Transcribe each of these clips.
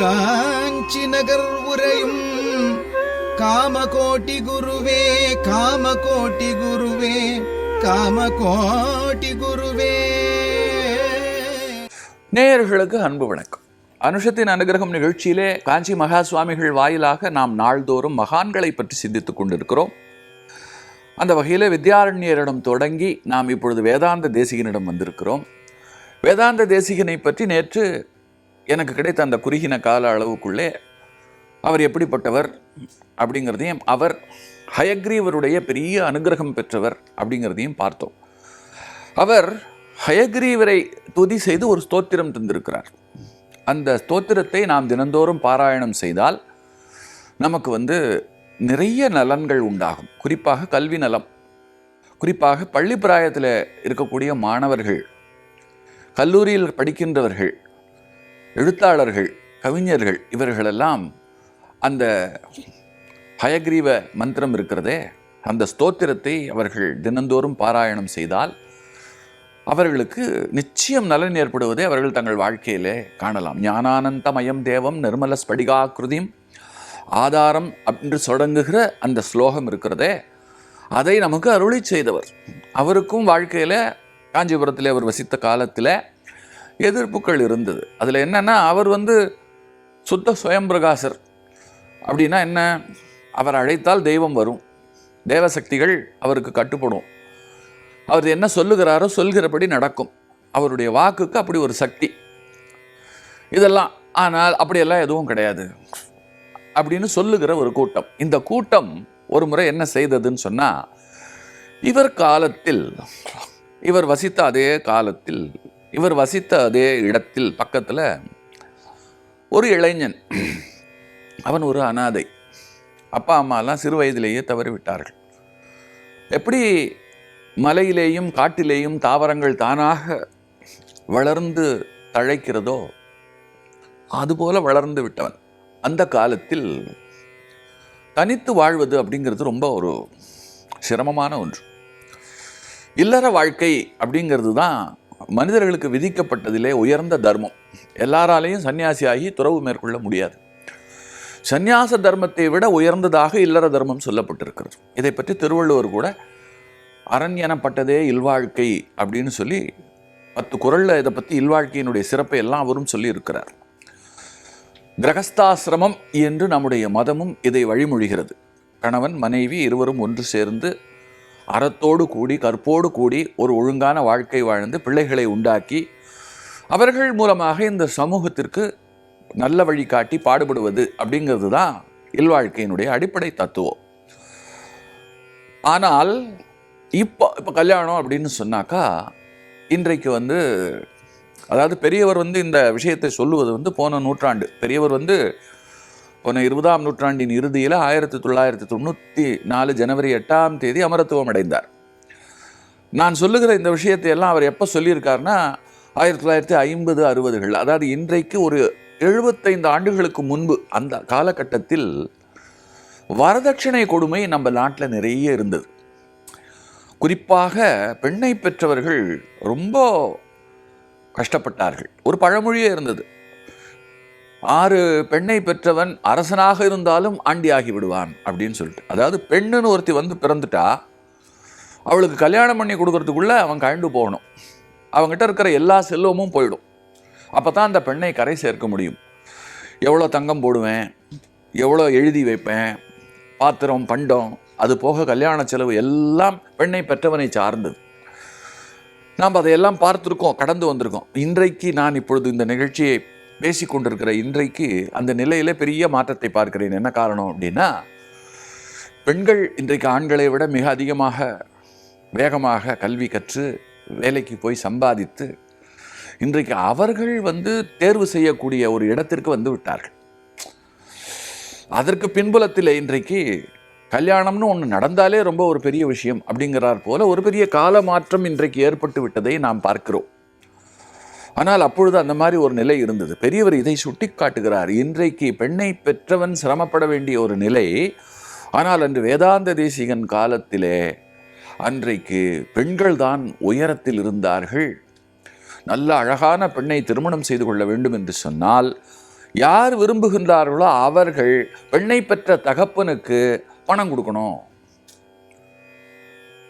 காஞ்சி நகர் உரையும் காமகோட்டி குருவே காமகோட்டி குருவே காமகோட்டி குருவே. நேயர்களுக்கு அன்பு வணக்கம். அனுஷத்தின் அனுகிரகம் நிகழ்ச்சியிலே காஞ்சி மகா சுவாமிகள் வாயிலாக நாம் நாள்தோறும் மகான்களை பற்றி சிந்தித்துக் கொண்டிருக்கிறோம். அந்த வகையில் வித்யாரண்யரிடம் தொடங்கி நாம் இப்பொழுது வேதாந்த தேசிகனிடம் வந்திருக்கிறோம். வேதாந்த தேசிகனை பற்றி நேற்று எனக்கு கிடைத்த அந்த குறுகின கால அளவுக்குள்ளே அவர் எப்படிப்பட்டவர் அப்படிங்கிறதையும் அவர் ஹயக்ரீவருடைய பெரிய அனுகிரகம் பெற்றவர் அப்படிங்கிறதையும் பார்த்தோம். அவர் ஹயக்ரீவரை துதி செய்து ஒரு ஸ்தோத்திரம் தந்திருக்கிறார். அந்த ஸ்தோத்திரத்தை நாம் தினந்தோறும் பாராயணம் செய்தால் நமக்கு வந்து நிறைய நலன்கள் உண்டாகும். குறிப்பாக கல்வி நலம். குறிப்பாக பள்ளி பிராயத்தில் இருக்கக்கூடிய மாணவர்கள் கல்லூரியில் படிக்கின்றவர்கள் எழுத்தாளர்கள் கவிஞர்கள் இவர்களெல்லாம் அந்த ஹயக்ரீவ மந்திரம் இருக்கிறதே அந்த ஸ்தோத்திரத்தை அவர்கள் தினந்தோறும் பாராயணம் செய்தால் அவர்களுக்கு நிச்சயம் நலன் ஏற்படுவதை அவர்கள் தங்கள் வாழ்க்கையிலே காணலாம். ஞானானந்தமயம் தேவம் நிர்மல ஸ்படிகாக்கிருதியும் ஆதாரம் என்று தொடங்குகிற அந்த ஸ்லோகம் இருக்கிறதே அதை நமக்கு அருளி செய்தவர். அவருக்கும் வாழ்க்கையில் காஞ்சிபுரத்தில் அவர் வசித்த காலத்தில் எதிர்ப்புகள் இருந்தது. அதில் என்னென்னா அவர் வந்து சுத்த சுயம்பிரகாசர் அப்படின்னா என்ன? அவர் அழைத்தால் தெய்வம் வரும். தேவசக்திகள் அவருக்கு கட்டுப்படும். அவர் என்ன சொல்லுகிறாரோ சொல்கிறபடி நடக்கும். அவருடைய வாக்குக்கு அப்படி ஒரு சக்தி. இதெல்லாம் ஆனால் அப்படியெல்லாம் எதுவும் கிடையாது. அப்படின்னு சொல்லுகிற ஒரு கூட்டம். இந்த கூட்டம் ஒரு முறை என்ன செய்ததுன்னு சொன்னால் இவர் காலத்தில் இவர் வசித்த அதே காலத்தில் இவர் வசித்த அதே இடத்தில் பக்கத்தில் ஒரு இளைஞன். அவன் ஒரு அனாதை. அப்பா அம்மாலாம் சிறு வயதிலேயே தவறிவிட்டார்கள். எப்படி மலையிலேயும் காட்டிலேயும் தாவரங்கள் தானாக வளர்ந்து தழைக்கிறதோ அதுபோல வளர்ந்து விட்டவன். அந்த காலத்தில் தனித்து வாழ்வது அப்படிங்கிறது ரொம்ப ஒரு சிரமமான ஒன்று. இல்லற வாழ்க்கை அப்படிங்கிறது தான் மனிதர்களுக்கு விதிக்கப்பட்டதிலே உயர்ந்த தர்மம். எல்லாராலையும் சன்னியாசியாகி துறவு மேற்கொள்ள முடியாது. சந்நியாச தர்மத்தை விட உயர்ந்ததாக இல்லற தர்மம் சொல்லப்பட்டிருக்கிறது. இதை பற்றி திருவள்ளுவர் கூட அரண் எனப்பட்டதே இல்வாழ்க்கை அப்படின்னு சொல்லி பத்து குரலில் இதை பற்றி இல்வாழ்க்கையினுடைய சிறப்பை எல்லாம் அவரும் சொல்லியிருக்கிறார். கிரகஸ்தாசிரமம் என்று நம்முடைய மதமும் இதை வழிமொழிகிறது. கணவன் மனைவி இருவரும் ஒன்று சேர்ந்து அறத்தோடு கூடி கற்போடு கூடி ஒரு ஒழுங்கான வாழ்க்கை வாழ்ந்து பிள்ளைகளை உண்டாக்கி அவர்கள் மூலமாக இந்த சமூகத்திற்கு நல்ல வழி காட்டி பாடுபடுவது அப்படிங்கிறது தான் இல்வாழ்க்கையினுடைய அடிப்படை தத்துவம். ஆனால் இப்போ இப்போ கல்யாணம் அப்படின்னு சொன்னாக்கா இன்றைக்கு வந்து அதாவது பெரியவர் வந்து இந்த விஷயத்தை சொல்லுவது வந்து போன நூற்றாண்டு. பெரியவர் வந்து போன இருபதாம் நூற்றாண்டின் இறுதியில் ஆயிரத்தி தொள்ளாயிரத்தி தொண்ணூற்றி நாலு ஜனவரி எட்டாம் தேதி அமரத்துவம் அடைந்தார். நான் சொல்லுகிற இந்த விஷயத்தை எல்லாம் அவர் எப்போ சொல்லியிருக்காருன்னா ஆயிரத்தி தொள்ளாயிரத்தி ஐம்பது அறுபதுகள். அதாவது இன்றைக்கு ஒரு எழுபத்தைந்து ஆண்டுகளுக்கு முன்பு அந்த காலகட்டத்தில் வரதட்சணை கொடுமை நம்ம நாட்டில் நிறைய இருந்தது. குறிப்பாக பெண்ணை பெற்றவர்கள் ரொம்ப கஷ்டப்பட்டார்கள். ஒரு பழமொழியே இருந்தது. ஆறு பெண்ணை பெற்றவன் அரசனாக இருந்தாலும் ஆண்டி விடுவான் அப்படின்னு சொல்லிட்டு. அதாவது பெண்ணுன்னு ஒருத்தி வந்து பிறந்துட்டா அவளுக்கு கல்யாணம் பண்ணி கொடுக்கறதுக்குள்ளே அவன் கழண்டு போகணும். அவங்ககிட்ட இருக்கிற எல்லா செல்வமும் போயிடும். அப்போ தான் அந்த பெண்ணை கரை சேர்க்க முடியும். எவ்வளோ தங்கம் போடுவேன் எவ்வளோ எழுதி வைப்பேன் பாத்திரம் பண்டம் அது போக கல்யாண செலவு எல்லாம் பெண்ணை பெற்றவனை சார்ந்தது. நாம் அதையெல்லாம் பார்த்துருக்கோம் கடந்து வந்திருக்கோம். இன்றைக்கு நான் இப்பொழுது இந்த நிகழ்ச்சியை பேசி கொண்டிருக்கிற இன்றைக்கு அந்த நிலையில பெரிய மாற்றத்தை பார்க்கிறேன். என்ன காரணம் அப்படின்னா பெண்கள் இன்றைக்கு ஆண்களை விட மிக அதிகமாக வேகமாக கல்வி கற்று வேலைக்கு போய் சம்பாதித்து இன்றைக்கு அவர்கள் வந்து தேர்வு செய்யக்கூடிய ஒரு இடத்திற்கு வந்து விட்டார்கள். அதற்கு பின்புலத்தில் இன்றைக்கு கல்யாணம்னு ஒன்று நடந்தாலே ரொம்ப ஒரு பெரிய விஷயம் அப்படிங்கிறார் போல ஒரு பெரிய கால மாற்றம் இன்றைக்கு ஏற்பட்டு விட்டதை நாம் பார்க்கிறோம். ஆனால் அப்பொழுது அந்த மாதிரி ஒரு நிலை இருந்தது. பெரியவர் இதை சுட்டி காட்டுகிறார் இன்றைக்கு பெண்ணை பெற்றவன் சிரமப்பட வேண்டிய ஒரு நிலை. ஆனால் அன்று வேதாந்த தேசிகன் காலத்திலே அன்றைக்கு பெண்கள் தான் உயரத்தில் இருந்தார்கள். நல்ல அழகான பெண்ணை திருமணம் செய்து கொள்ள வேண்டும் என்று சொன்னால் யார் விரும்புகின்றார்களோ அவர்கள் பெண்ணை பெற்ற தகப்பனுக்கு பணம் கொடுக்கணும்.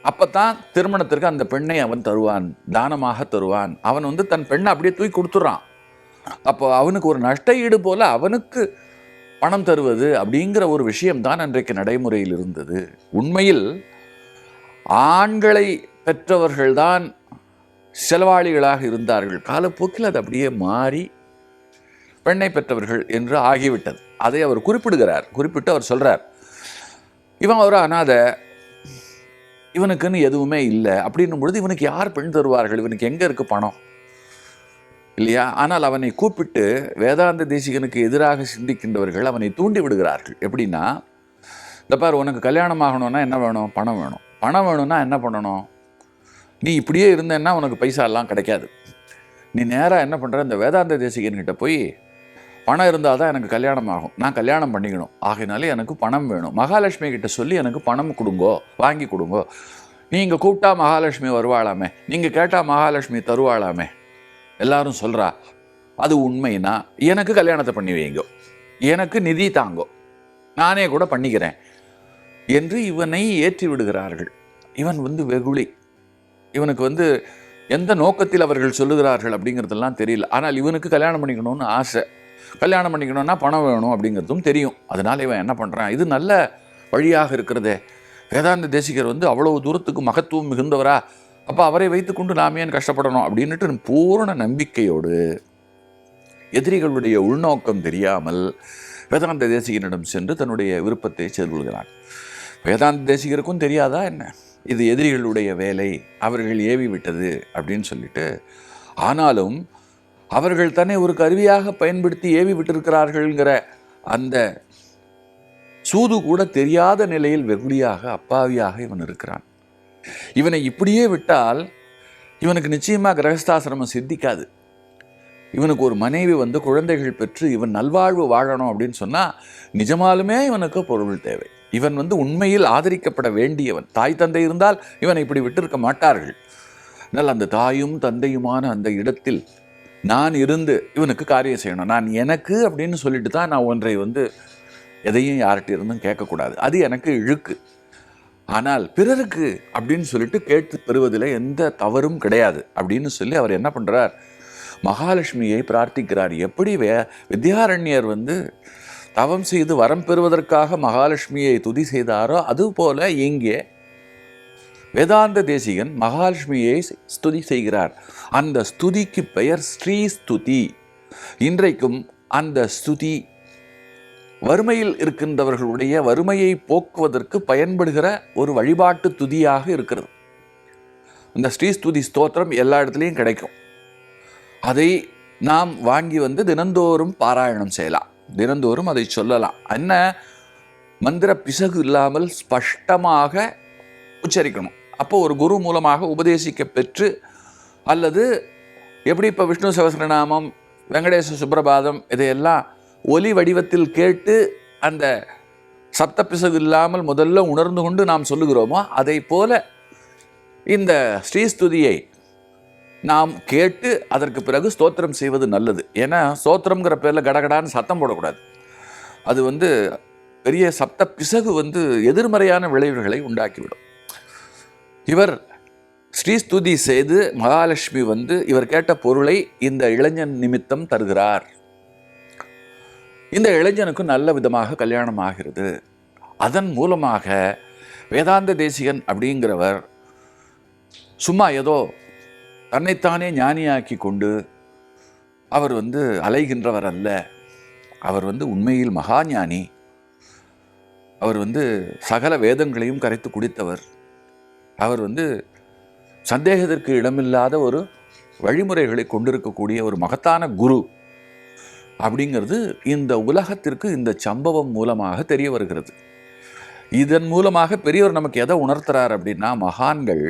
அப்பதான் திருமணத்திற்கு அந்த பெண்ணை அவன் தருவான் தானமாக தருவான். அவன் வந்து தன் பெண்ணை அப்படியே தூக்கி கொடுத்துட்றான். அப்போ அவனுக்கு ஒரு நஷ்ட ஈடு போல அவனுக்கு பணம் தருவது அப்படிங்கிற ஒரு விஷயம்தான் அன்றைக்கு நடைமுறையில் இருந்தது. உண்மையில் ஆண்களை பெற்றவர்கள்தான் செலவாளிகளாக இருந்தார்கள். காலப்போக்கில் அது அப்படியே மாறி பெண்ணை பெற்றவர்கள் என்று ஆகிவிட்டது. அதை அவர் குறிப்பிடுகிறார் குறிப்பிட்டு அவர் சொல்கிறார் இவன் ஒரு அனாதை இவனுக்குன்னு எதுவுமே இல்லை. அப்படின்னும் பொழுது இவனுக்கு யார் பெண் தருவார்கள்? இவனுக்கு எங்கே இருக்கு பணம்? இல்லையா? ஆனால் அவனை கூப்பிட்டு வேதாந்த தேசிகனுக்கு எதிராக சிந்திக்கின்றவர்கள் அவனை தூண்டி விடுகிறார்கள். எப்படின்னா இந்த பார் உனக்கு கல்யாணம் ஆகணும்னா என்ன வேணும்? பணம் வேணும். பணம் வேணும்னா என்ன பண்ணணும்? நீ இப்படியே இருந்தேன்னா உனக்கு பைசா எல்லாம் கிடைக்காது. நீ நேராக என்ன பண்ணுற இந்த வேதாந்த தேசிகன்கிட்ட போய் பணம் இருந்தால் தான் எனக்கு கல்யாணம் ஆகும். நான் கல்யாணம் பண்ணிக்கணும். ஆகினாலே எனக்கு பணம் வேணும். மகாலட்சுமி கிட்ட சொல்லி எனக்கு பணம் கொடுங்கோ வாங்கி கொடுங்கோ. நீங்கள் கூப்பிட்டா மகாலட்சுமி வருவாளாமே. நீங்கள் கேட்டால் மகாலட்சுமி தருவாளாமே. எல்லாரும் சொல்கிறா அது உண்மைனா எனக்கு கல்யாணத்தை பண்ணி வைங்கோ. எனக்கு நிதி தாங்கோ. நானே கூட பண்ணிக்கிறேன். என்று இவனை ஏற்றி விடுகிறார்கள். இவன் வந்து வெகுளி. இவனுக்கு வந்து எந்த நோக்கத்தில் அவர்கள் சொல்லுகிறார்கள் அப்படிங்கிறதெல்லாம் தெரியல. ஆனால் இவனுக்கு கல்யாணம் பண்ணிக்கணும்னு ஆசை. கல்யாணம் பண்ணிக்கணும்னா பணம் வேணும் அப்படிங்கிறதும் தெரியும். அதனால் இவன் என்ன பண்ணுறான் இது நல்ல வழியாக இருக்கிறதே. வேதாந்த தேசிகர் வந்து அவ்வளவு தூரத்துக்கு மகத்துவம் மிகுந்தவரா? அப்போ அவரை வைத்துக்கொண்டு நாம் ஏன் கஷ்டப்படணும்? அப்படின்ட்டு பூரண நம்பிக்கையோடு எதிரிகளுடைய உள்நோக்கம் தெரியாமல் வேதாந்த தேசிகனிடம் சென்று தன்னுடைய விருப்பத்தை செயல்கொள்கிறான் வேதாந்த தேசிகருக்கும் தெரியாதா என்ன? இது எதிரிகளுடைய வேலை அவர்கள் ஏவி விட்டது அப்படின்னு சொல்லிட்டு ஆனாலும் அவர்கள் தன்னை ஒரு கருவியாக பயன்படுத்தி ஏவி விட்டிருக்கிறார்கள்ங்கிற அந்த சூது கூட தெரியாத நிலையில் வெகுளியாக அப்பாவியாக இவன் இருக்கிறான். இவனை இப்படியே விட்டால் இவனுக்கு நிச்சயமாக கிரகஸ்தாசிரமம் சித்திக்காது. இவனுக்கு ஒரு மனைவி வந்து குழந்தைகள் பெற்று இவன் நல்வாழ்வு வாழணும் அப்படின்னு சொன்னால் நிஜமாலுமே இவனுக்கு பொருள் தேவை. இவன் வந்து உண்மையில் ஆதரிக்கப்பட வேண்டியவன். தாய் தந்தை இருந்தால் இவனை இப்படி விட்டிருக்க மாட்டார்கள். ஆனால் அந்த தாயும் தந்தையுமான அந்த இடத்தில் நான் இருந்து இவனுக்கு காரியம் செய்யணும். நான் எனக்கு அப்படின்னு சொல்லிட்டு தான் நான் ஒன்றை வந்து எதையும் யார்கிட்ட இருந்தும் கேட்கக்கூடாது. அது எனக்கு இழுக்கு. ஆனால் பிறருக்கு அப்படின்னு சொல்லிட்டு கேட்டு பெறுவதில் எந்த தவறும் கிடையாது அப்படின்னு சொல்லி அவர் என்ன பண்ணுறார் மகாலட்சுமியை பிரார்த்திக்கிறார். எப்படி வே வித்யாரண்யர் வந்து தவம் செய்து வரம் பெறுவதற்காக மகாலட்சுமியை துதி செய்தாரோ அதுபோல இங்கே வேதாந்த தேசிகன் மகாலட்சுமியை ஸ்துதி செய்கிறார். அந்த ஸ்துதிக்கு பெயர் ஸ்ரீ ஸ்துதி. இன்றைக்கும் அந்த ஸ்துதி வறுமையில் இருக்கின்றவர்களுடைய வறுமையை போக்குவதற்கு பயன்படுகிற ஒரு வழிபாட்டு துதியாக இருக்கிறது. இந்த ஸ்ரீஸ்துதி ஸ்தோத்திரம் எல்லா இடத்துலையும் கிடைக்கும். அதை நாம் வாங்கி வந்து தினந்தோறும் பாராயணம் செய்யலாம். தினந்தோறும் அதை சொல்லலாம். என்ன? மந்திர பிசகு இல்லாமல் ஸ்பஷ்டமாக உச்சரிக்கணும். அப்போ ஒரு குரு மூலமாக உபதேசிக்க பெற்று அல்லது எப்படி இப்போ விஷ்ணு சகசிரநாமம் வெங்கடேச சுப்ரபாதம் இதையெல்லாம் ஒலி வடிவத்தில் கேட்டு அந்த சப்த பிசகு இல்லாமல் முதல்ல உணர்ந்து கொண்டு நாம் சொல்லுகிறோமோ அதை போல இந்த ஸ்ரீஸ்துதியை நாம் கேட்டு அதற்கு பிறகு ஸ்தோத்திரம் செய்வது நல்லது. ஏன்னா ஸ்தோத்திரங்கிற பேரில் கடகடான்னு சத்தம் போடக்கூடாது. அது வந்து பெரிய சப்த பிசகு வந்து எதிர்மறையான விளைவுகளை உண்டாக்கிவிடும். இவர் ஸ்ரீஸ்துதி செய்து மகாலட்சுமி வந்து இவர் கேட்ட பொருளை இந்த இளைஞன் நிமித்தம் தருகிறார். இந்த இளைஞனுக்கு நல்ல விதமாக கல்யாணம் ஆகிறது. அதன் மூலமாக வேதாந்த தேசிகன் அப்படிங்கிறவர் சும்மா ஏதோ தன்னைத்தானே ஞானியாக்கி கொண்டு அவர் வந்து அலைகின்றவர் அல்ல. அவர் வந்து உண்மையில் மகா ஞானி அவர் வந்து சகல வேதங்களையும் கரைத்து குடித்தவர். அவர் வந்து சந்தேகத்திற்கு இடமில்லாத ஒரு வழிமுறைகளை கொண்டிருக்கக்கூடிய ஒரு மகத்தான குரு அப்படிங்கிறது இந்த உலகத்திற்கு இந்த சம்பவம் மூலமாக தெரிய வருகிறது. இதன் மூலமாக பெரியவர் நமக்கு எதை உணர்த்துறார் அப்படின்னா மகான்கள்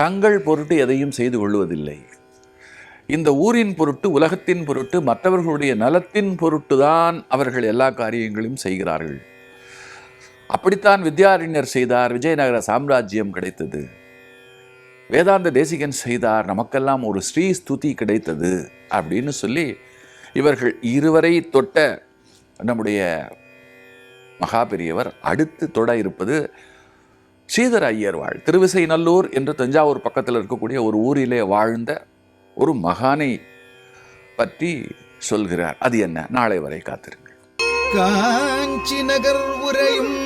தங்கள் பொருட்டு எதையும் செய்து கொள்வதில்லை. இந்த ஊரின் பொருட்டு உலகத்தின் பொருட்டு மற்றவர்களுடைய நலத்தின் பொருட்டு தான் அவர்கள் எல்லா காரியங்களையும் செய்கிறார்கள். அப்படித்தான் வித்யாரண்யர் செய்தார் விஜயநகர சாம்ராஜ்யம் கிடைத்தது. வேதாந்த தேசிகன் செய்தார் நமக்கெல்லாம் ஒரு ஸ்ரீ ஸ்துதி கிடைத்தது அப்படின்னு சொல்லி இவர்கள் இருவரை தொட்ட நம்முடைய மகா பெரியவர் அடுத்து தொட இருப்பது ஸ்ரீதர ஐயர் வாழ். திருவிசை நல்லூர் என்று தஞ்சாவூர் பக்கத்தில் இருக்கக்கூடிய ஒரு ஊரிலே வாழ்ந்த ஒரு மகானை பற்றி சொல்கிறார். அது என்ன? நாளை வரை காத்திருங்கள். காஞ்சி நகர் உரையும்